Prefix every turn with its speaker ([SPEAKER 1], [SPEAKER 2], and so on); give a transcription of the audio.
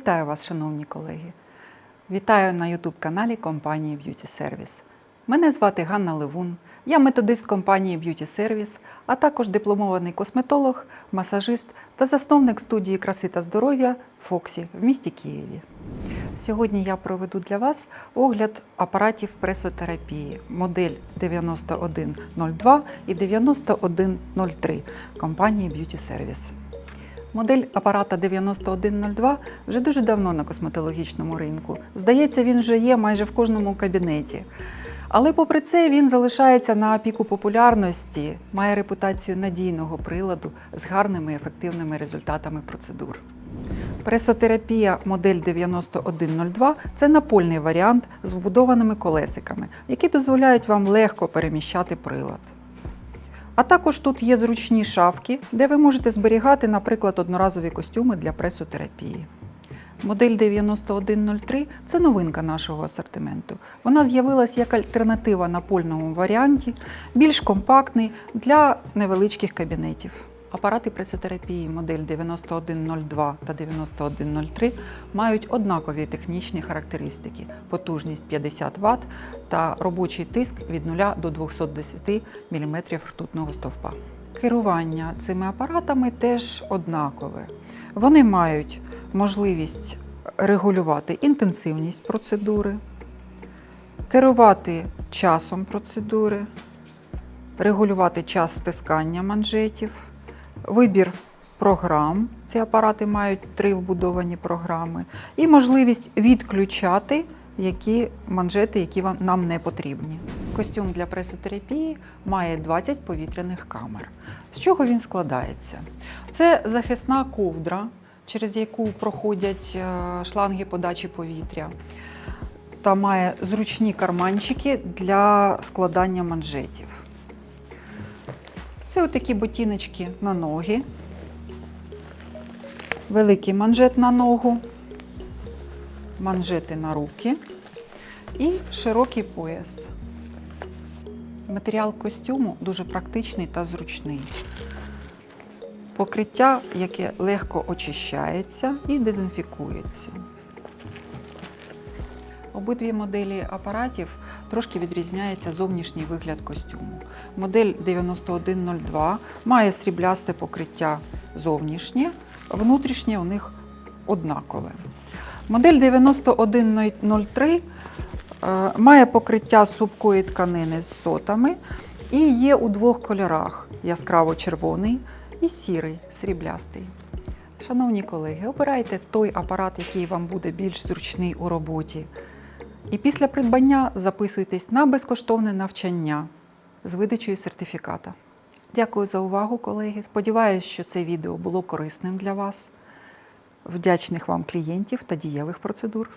[SPEAKER 1] Вітаю вас, шановні колеги! Вітаю на YouTube-каналі компанії Beauty Service. Мене звати Ганна Левун. Я методист компанії Beauty Service, а також дипломований косметолог, масажист та засновник студії краси та здоров'я Фоксі в місті Києві. Сьогодні я проведу для вас огляд апаратів пресотерапії модель 9102 і 9103 компанії Beauty Service. Модель апарата 9102 вже дуже давно на косметологічному ринку. Здається, він вже є майже в кожному кабінеті. Але попри це він залишається на піку популярності, має репутацію надійного приладу з гарними ефективними результатами процедур. Пресотерапія модель 9102 це напольний варіант з вбудованими колесиками, які дозволяють вам легко переміщати прилад. А також тут є зручні шафки, де ви можете зберігати, наприклад, одноразові костюми для пресотерапії. Модель 9103 це новинка нашого асортименту. Вона з'явилася як альтернатива напольному варіанті, більш компактний для невеличких кабінетів. Апарати пресотерапії модель 9102 та 9103 мають однакові технічні характеристики: потужність 50 Вт та робочий тиск від 0 до 210 мм ртутного стовпа. Керування цими апаратами теж однакове. Вони мають можливість регулювати інтенсивність процедури, керувати часом процедури, регулювати час стискання манжетів, вибір програм. Ці апарати мають три вбудовані програми, і можливість відключати які манжети, які нам не потрібні. Костюм для пресотерапії має 20 повітряних камер. З чого він складається? Це захисна ковдра, через яку проходять е, шланги подачі повітря, та має зручні карманчики для складання манжетів. Це отакі ботиночки на ноги, великий манжет на ногу, манжети на руки і широкий пояс. Матеріал костюму дуже практичний та зручний. Покриття, яке легко очищається і дезінфікується. Обидві моделі апаратів трошки відрізняється зовнішній вигляд костюму. Модель 9102 має сріблясте покриття зовнішнє, внутрішнє у них однакове. Модель 9103 е, має покриття з супкої тканини з сотами і є у двох кольорах: яскраво-червоний і сірий, сріблястий. Шановні колеги, обирайте той апарат, який вам буде більш зручний у роботі. І після придбання записуйтесь на безкоштовне навчання з видачею сертифіката. Дякую за увагу, колеги. Сподіваюсь, що це відео було корисним для вас. Вдячних вам клієнтів та дієвих процедур.